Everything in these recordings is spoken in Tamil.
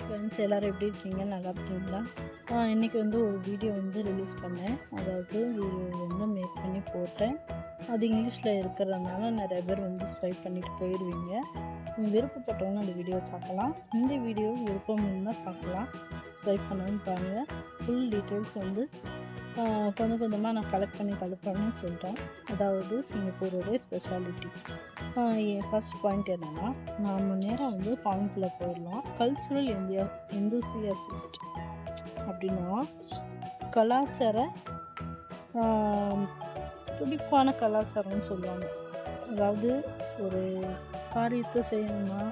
ஃப்ரெண்ட்ஸ் எல்லோரும் எப்படி இருக்கீங்க? நல்லா இருக்கீங்களா? இன்றைக்கி வந்து ஒரு வீடியோ வந்து ரிலீஸ் பண்ணேன். அதாவது வீடியோ வந்து மேக் பண்ணி போட்டேன். அது இங்கிலீஷில் இருக்கிறதுனால நிறைய பேர் வந்து ஸ்வைப் பண்ணிட்டு போயிடுவீங்க விருப்பப்பட்டவங்க அந்த வீடியோ பார்க்கலாம். இந்த வீடியோ விருப்பம் இருந்தால் பார்க்கலாம். ஸ்வைப் பண்ணணும்னு பாருங்கள் ஃபுல் டீட்டெயில்ஸ் வந்து கொஞ்சம் கொஞ்சமாக நான் கலெக்ட் பண்ணி கலெக்ட் பண்ணி சொல்கிறேன் அதாவது சிங்கப்பூரோடைய ஸ்பெஷாலிட்டி ஃபஸ்ட் பாயிண்ட் என்னென்னா நாம் நேராக வந்து பாயிண்ட்குள்ளே போயிடலாம். கல்ச்சுரல் இந்தியா இந்தூசியசிஸ்ட் அப்படின்னா கலாச்சார துடிப்பான கலாச்சாரம்னு சொல்லுவாங்க. அதாவது ஒரு காரியத்தை செய்யணும்னா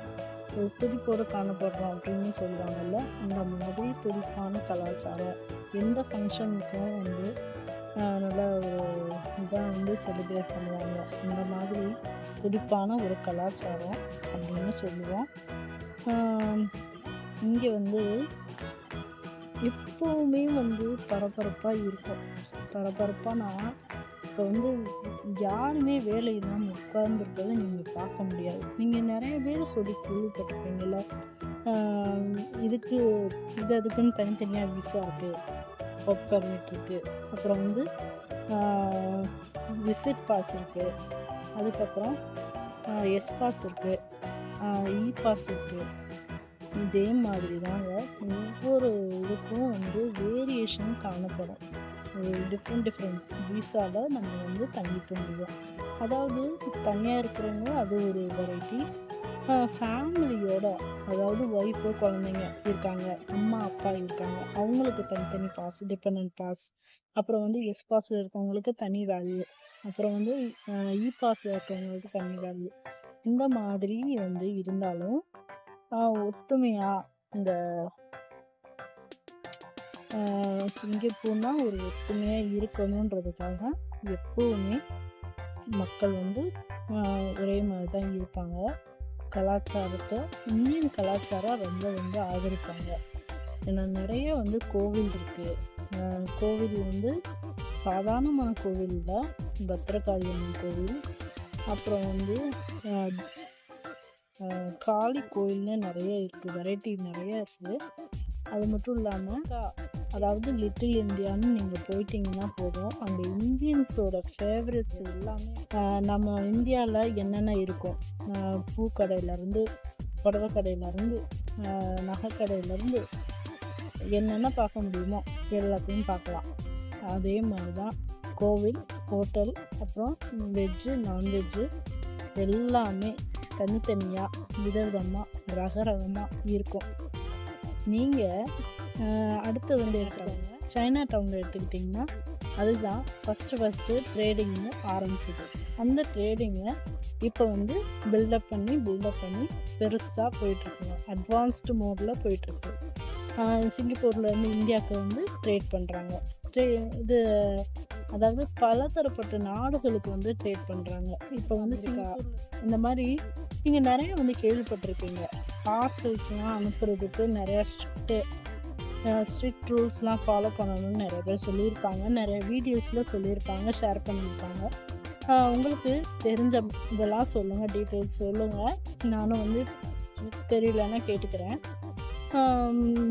ஒரு துடிப்போடு காணப்படுறோம் அப்படின்னு சொல்லுவாங்கல்ல அந்த மாதிரி துடிப்பான கலாச்சாரம் எந்த ஃபங்க்ஷனுக்கும் வந்து நல்ல நல்லா ஒரு இதாக வந்து செலிப்ரேட் பண்ணுவாங்க. இந்த மாதிரி துடிப்பான ஒரு கலாச்சாரம் அப்படின்னு சொல்லுவோம். இங்கே வந்து எப்போவுமே வந்து பரபரப்பாக இருக்கும். பரபரப்பானா இப்போ வந்து யாருமே வேலை இல்லாமல் உட்கார்ந்துருக்கிறத நீங்கள் பார்க்க முடியாது. நீங்கள் நிறைய பேர் சொல்லி கேள்விப்பட்டிருப்பீங்கள இதுக்கு இது அதுக்குன்னு தனித்தனியாக விசா இருக்குது ஒர்க் பர்மிட் இருக்குது அப்புறம் வந்து விசிட் பாஸ் இருக்குது அதுக்கப்புறம் எஸ் பாஸ் இருக்குது இ பாஸ் e இருக்குது இதே மாதிரி தாங்க ஒவ்வொரு இதுக்கும் வந்து வேரியேஷன் காணப்படும். டிஃப்ரெண்ட் டிஃப்ரெண்ட் வீசாவில் நம்ம வந்து தங்கிக்க முடியும். அதாவது தனியாக இருக்கிறவங்க அது ஒரு வெரைட்டி ஃபேமிலியோட அதாவது ஒய்ஃபு குழந்தைங்க இருக்காங்க அம்மா அப்பா இருக்காங்க அவங்களுக்கு தனித்தனி பாஸ் டிபெண்ட் பாஸ் அப்புறம் வந்து எஸ் பாஸில் இருக்கவங்களுக்கு தனி வேல்யூ அப்புறம் வந்து இ பாஸில் e இருக்கிறவங்களுக்கு தனி வேல்யூ இந்த மாதிரி வந்து இருந்தாலும் ஒத்துமையாக இந்த சிங்கப்பூர்னா ஒரு ஒற்றுமையாக இருக்கணுன்றதுக்காக எப்போவுமே மக்கள் வந்து ஒரே மாதிரி தான் இருப்பாங்க. கலாச்சாரத்தை இந்தியன் கலாச்சாரம் ரொம்ப வந்து ஆதரிப்பாங்க. ஏன்னா நிறைய வந்து கோவில் இருக்குது கோவில் வந்து சாதாரணமான கோவில் தான் பத்ரகாளி அம்மன் கோவில். அப்புறம் வந்து காளி கோயில்னு நிறைய இருக்குது வெரைட்டி நிறைய இருக்குது அது மட்டும் இல்லாமல் அதாவது லிட்டில் இந்தியான்னு நீங்கள் போயிட்டீங்கன்னா போதும். அந்த இந்தியன்ஸோட ஃபேவரட்ஸ் எல்லாமே நம்ம இந்தியாவில் என்னென்ன இருக்கும் பூக்கடையிலேருந்து புடவை கடையிலேருந்து நகைக்கடையிலேருந்து என்னென்ன பார்க்க முடியுமோ எல்லாத்தையும் பார்க்கலாம். அதே மாதிரி தான் கோவில் ஹோட்டல் அப்புறம் வெஜ்ஜு நான்வெஜ்ஜு எல்லாமே தனித்தனியாக விதவிதமாக ரகரகமாக இருக்கும். நீங்கள் அடுத்து வந்து எடுத்துக்கோங்க. சைனா டவுனில் எடுத்துக்கிட்டிங்கன்னா அதுதான் ஃபஸ்ட்டு ஃபஸ்ட்டு ட்ரேடிங்னு ஆரம்பிச்சது. அந்த ட்ரேடிங்கை இப்போ வந்து பில்டப் பண்ணி பில்டப் பண்ணி பெருசாக போயிட்டுருக்குங்க அட்வான்ஸ்டு மோடில் போயிட்டுருக்கு. சிங்கப்பூர்லேருந்து இந்தியாவுக்கு வந்து ட்ரேட் பண்ணுறாங்க ட்ரே இது அதாவது பலதரப்பட்ட நாடுகளுக்கு வந்து ட்ரேட் பண்ணுறாங்க இப்போ வந்து இந்த மாதிரி நீங்கள் நிறைய வந்து கேள்விப்பட்டிருப்பீங்க. பார்சல்ஸ்லாம் அனுப்புறதுக்கு நிறையா ஸ்ட்ரிக்ட்டு ஸ்ட்ரிக்ட் ரூல்ஸ்லாம் ஃபாலோ பண்ணணும்னு நிறைய பேர் சொல்லியிருப்பாங்க. நிறைய வீடியோஸில் சொல்லியிருப்பாங்க ஷேர் பண்ணியிருப்பாங்க. உங்களுக்கு தெரிஞ்ச இதெல்லாம் சொல்லுங்கள் டீட்டெயில்ஸ் சொல்லுங்கள் நானும் வந்து தெரியலன்னா கேட்டுக்கிறேன்.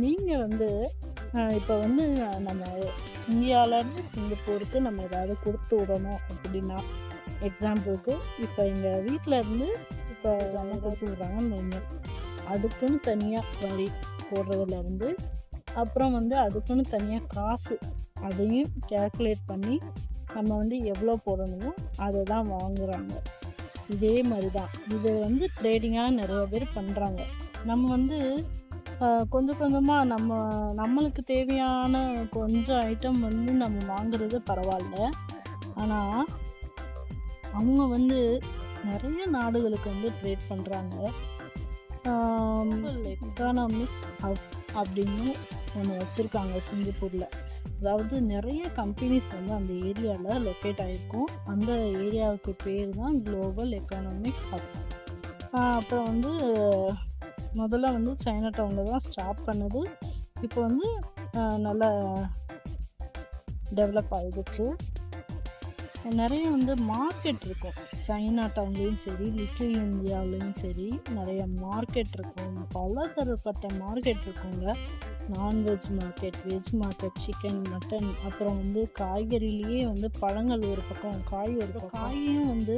நீங்கள் வந்து இப்போ வந்து நம்ம இந்தியாவிலேருந்து சிங்கப்பூருக்கு நம்ம ஏதாவது கொடுத்து விடணும் அப்படின்னா எக்ஸாம்பிளுக்கு இப்போ எங்கள் வீட்டில் இருந்து இப்போ கொடுத்து விட்றாங்கன்னு வைங்க. அதுக்குன்னு தனியாக வரி போடுறதுலேருந்து அப்புறம் வந்து அதுக்குன்னு தனியாக காசு அதையும் கேல்குலேட் பண்ணி நம்ம வந்து எவ்வளோ போடணுமோ அதை தான் வாங்குகிறாங்க இதே மாதிரி தான் இது வந்து ட்ரேடிங்காக நிறைய பேர் பண்ணுறாங்க நம்ம வந்து கொஞ்சம் கொஞ்சமாக நம்ம நம்மளுக்கு தேவையான கொஞ்சம் ஐட்டம் வந்து நம்ம வாங்குறது பரவாயில்ல. ஆனால் அவங்க வந்து நிறைய நாடுகளுக்கு வந்து ட்ரேட் பண்ணுறாங்க எக்கானாமிக் ஹப் அப்படின்னு ஒன்று வச்சுருக்காங்க சிங்கப்பூரில். அதாவது நிறைய கம்பெனிஸ் வந்து அந்த ஏரியாவில் லொக்கேட் ஆகிருக்கும் அந்த ஏரியாவுக்கு பேர் தான் குளோபல் எக்கானாமிக் ஹப் அப்புறம் வந்து முதல்ல வந்து சைனா டவுனில் தான் ஸ்டார்ட் பண்ணது. இப்போ வந்து நல்லா டெவலப் ஆகிடுச்சு நிறைய வந்து மார்க்கெட் இருக்கும். சைனா டவுன்லேயும் சரி லிட்டில் இந்தியாவிலையும் சரி நிறைய மார்க்கெட் இருக்கும். பல தரப்பட்ட மார்க்கெட் இருக்குங்க. Non veg market veg market chicken mutton அப்புறம் வந்து காய்கறிலேயே வந்து பழங்கள் ஒரு பக்கம் காய் ஒரு பக்கம். காயும் வந்து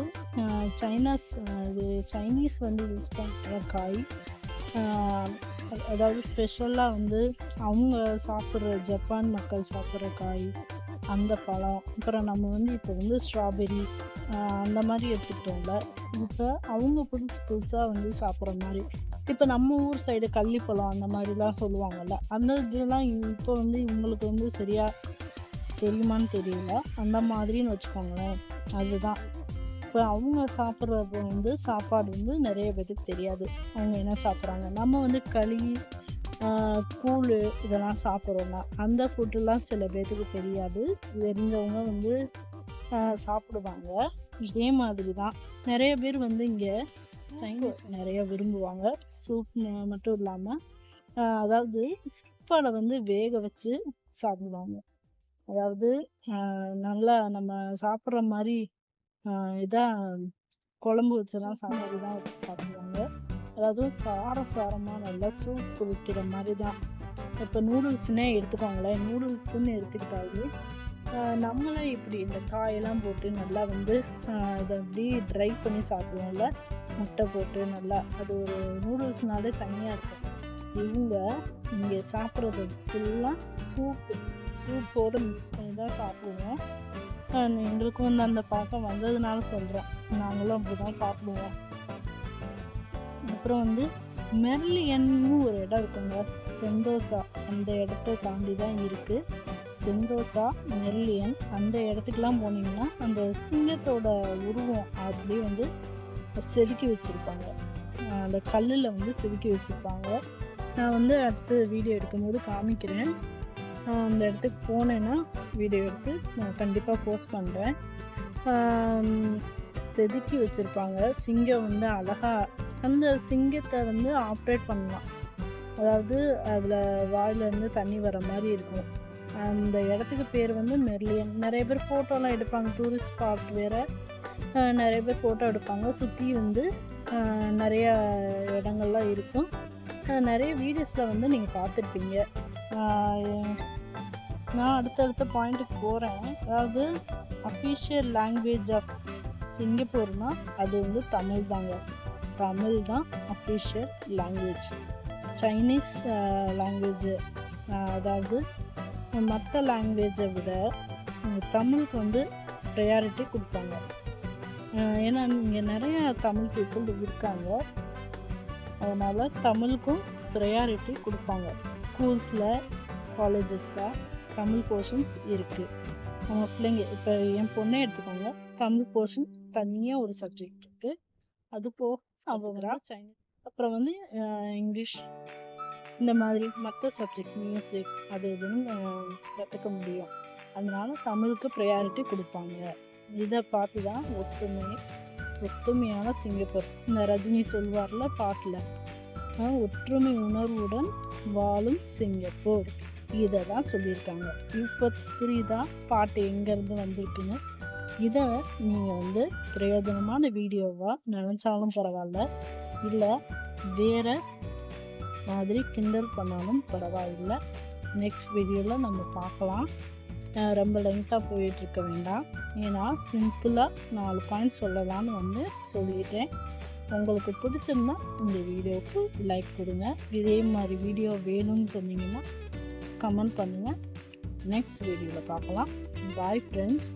சைனாஸ் இது சைனீஸ் வந்து யூஸ் பண்ணுற காய் அதாவது ஸ்பெஷலாக வந்து அவங்க சாப்பிட்ற ஜப்பான் மக்கள் சாப்பிட்ற காய் அந்த பழம் அப்புறம் நம்ம வந்து இப்போ வந்து ஸ்ட்ராபெரி அந்த மாதிரி எடுத்துக்கிட்டோம்ல. இப்போ அவங்க புதுசு புதுசாக வந்து சாப்பிட்ற மாதிரி. இப்போ நம்ம ஊர் சைடு கள்ளிப்பழம் அந்த மாதிரிலாம் சொல்லுவாங்கல்ல. அந்த இதெல்லாம் இப்போ வந்து இவங்களுக்கு வந்து சரியாக தெரியுமான்னு தெரியல. அந்த மாதிரின்னு வச்சுக்கோங்களேன். அதுதான். இப்போ அவங்க சாப்பிட்றது வந்து சாப்பாடு வந்து நிறைய பேருக்கு தெரியாது. அவங்க என்ன சாப்பிட்றாங்க? நம்ம வந்து களி கூழ் இதெல்லாம் சாப்பிட்றோன்னா அந்த ஃபுட்டுலாம் சில பேர்த்துக்கு தெரியாது. தெரிஞ்சவங்க வந்து சாப்பிடுவாங்க. இதே மாதிரி தான் நிறைய பேர் வந்து இங்கே சைனீஸ் நிறைய விரும்புவாங்க. சூப் மட்டும் இல்லாமல் அதாவது சாப்பாடை வந்து வேக வச்சு சாப்பிடுவாங்க. அதாவது நல்லா நம்ம சாப்பிட்ற மாதிரி இதாக குழம்பு வச்சுலாம் சாப்பாடு தான் வச்சு சாப்பிடுவாங்க. அதாவது காரசாரமாக நல்லா சூப் வைக்கிற மாதிரி தான் இப்போ நூடுல்ஸ்னே எடுத்துக்கோங்களேன். நூடுல்ஸ்ன்னு எடுத்துக்கிட்டாலே நம்மளே இப்படி இந்த காயெல்லாம் போட்டு நல்லா வந்து இதை அப்படி ட்ரை பண்ணி சாப்பிடுவோம்ல. முட்டை போட்டு நல்லா அது ஒரு நூடுல்ஸ்னாலே தனியாக இருக்கும். இவங்க இங்கே சாப்பிட்றது ஃபுல்லாக சூப்பு. சூப்போடு மிக்ஸ் பண்ணி தான் சாப்பிடுவோம். எங்களுக்கும் வந்து அந்த பழக்கம் வந்ததுனால சொல்கிறோம் நாங்களும் அப்படி தான் சாப்பிடுவோம். அப்புறம் வந்து மெர்லியன்னு ஒரு இடம் இருக்குங்க. செந்தோசா அந்த இடத்த தாண்டி தான் இருக்குது செந்தோசா மெர்லியன் அந்த இடத்துக்குலாம் போனீங்கன்னா அந்த சிங்கத்தோட உருவம் அப்படியே வந்து செதுக்கி வச்சுருப்பாங்க. அந்த கல்லில் வந்து செதுக்கி வச்சுருப்பாங்க. நான் வந்து அடுத்து வீடியோ எடுக்கும்போது காமிக்கிறேன். அந்த இடத்துக்கு போனேன்னா வீடியோ எடுத்து நான் கண்டிப்பாக போஸ்ட் பண்ணுறேன் செதுக்கி வச்சுருப்பாங்க. சிங்கம் வந்து அழகாக அந்த சிங்கத்தை வந்து ஆப்ரேட் பண்ணலாம். அதாவது அதில் வாயிலேருந்து தண்ணி வர மாதிரி இருக்கும். அந்த இடத்துக்கு பேர் வந்து மெர்லியன். நிறைய பேர் ஃபோட்டோலாம் எடுப்பாங்க. டூரிஸ்ட் ஸ்பாட் வேறு. நிறைய பேர் ஃபோட்டோ எடுப்பாங்க. சுற்றி வந்து நிறையா இடங்கள்லாம் இருக்கும். நிறைய வீடியோஸில் வந்து நீங்கள் பார்த்துருப்பீங்க. நான் அடுத்தடுத்த பாயிண்ட்டுக்கு போகிறேன் அதாவது அஃபிஷியல் லாங்குவேஜ் ஆஃப் சிங்கப்பூர்னா அது வந்து தமிழ் தாங்க. தமிழ் தான் அஃபிஷியல் லாங்குவேஜ் சைனீஸ் லாங்குவேஜ் அதாவது மற்ற லாங்குவேஜை விட தமிழுக்கு வந்து ப்ரையாரிட்டி கொடுப்பாங்க. ஏன்னா இங்கே நிறையா தமிழ் பீப்புள் இருக்காங்க. அதனால் தமிழுக்கும் ப்ரையாரிட்டி கொடுப்பாங்க. ஸ்கூல்ஸில் காலேஜஸில் தமிழ் போர்ஷன்ஸ் இருக்குது அவங்க பிள்ளைங்க இப்போ என் பொண்ணை எடுத்துக்கோங்க. தமிழ் போர்ஷன் தனியாக ஒரு சப்ஜெக்ட் இருக்குது அது போக அவங்க சைனீஸ் அப்புறம் வந்து இங்கிலீஷ் இந்த மாதிரி மற்ற சப்ஜெக்ட் மியூசிக் அது இதுன்னு கற்றுக்க முடியும். அதனால தமிழுக்கு ப்ரையாரிட்டி கொடுப்பாங்க. இதை பார்த்து தான் ஒத்துமை ஒத்துமையான சிங்கப்பூர். இந்த ரஜினி சொல்வார்ல பாட்டில் ஒற்றுமை உணர்வுடன் வாழும் சிங்கப்பூர். இதை தான் சொல்லியிருக்காங்க இப்போ புரியுதா? பாட்டு எங்கேருந்து வந்திருக்குன்னு? இதை நீங்கள் வந்து பிரயோஜனமான வீடியோவாக நினச்சாலும் பரவாயில்ல. இல்லை வேறு மாதிரி கிண்டல் பண்ணாலும் பரவாயில்லை. நெக்ஸ்ட் வீடியோவில் நம்ம பார்க்கலாம் ரொம்ப லென்த்தாக போயிட்டுருக்க வேண்டாம். ஏன்னா சிம்பிளாக நாலு பாயிண்ட் சொல்லலாம்னு வந்து சொல்லிட்டேன். உங்களுக்கு பிடிச்சிருந்தா இந்த வீடியோவுக்கு லைக் கொடுங்க. இதே மாதிரி வீடியோ வேணும்னு சொன்னீங்கன்னா கமெண்ட் பண்ணுங்கள் நெக்ஸ்ட் வீடியோவில் பார்க்கலாம் பாய் ஃப்ரெண்ட்ஸ்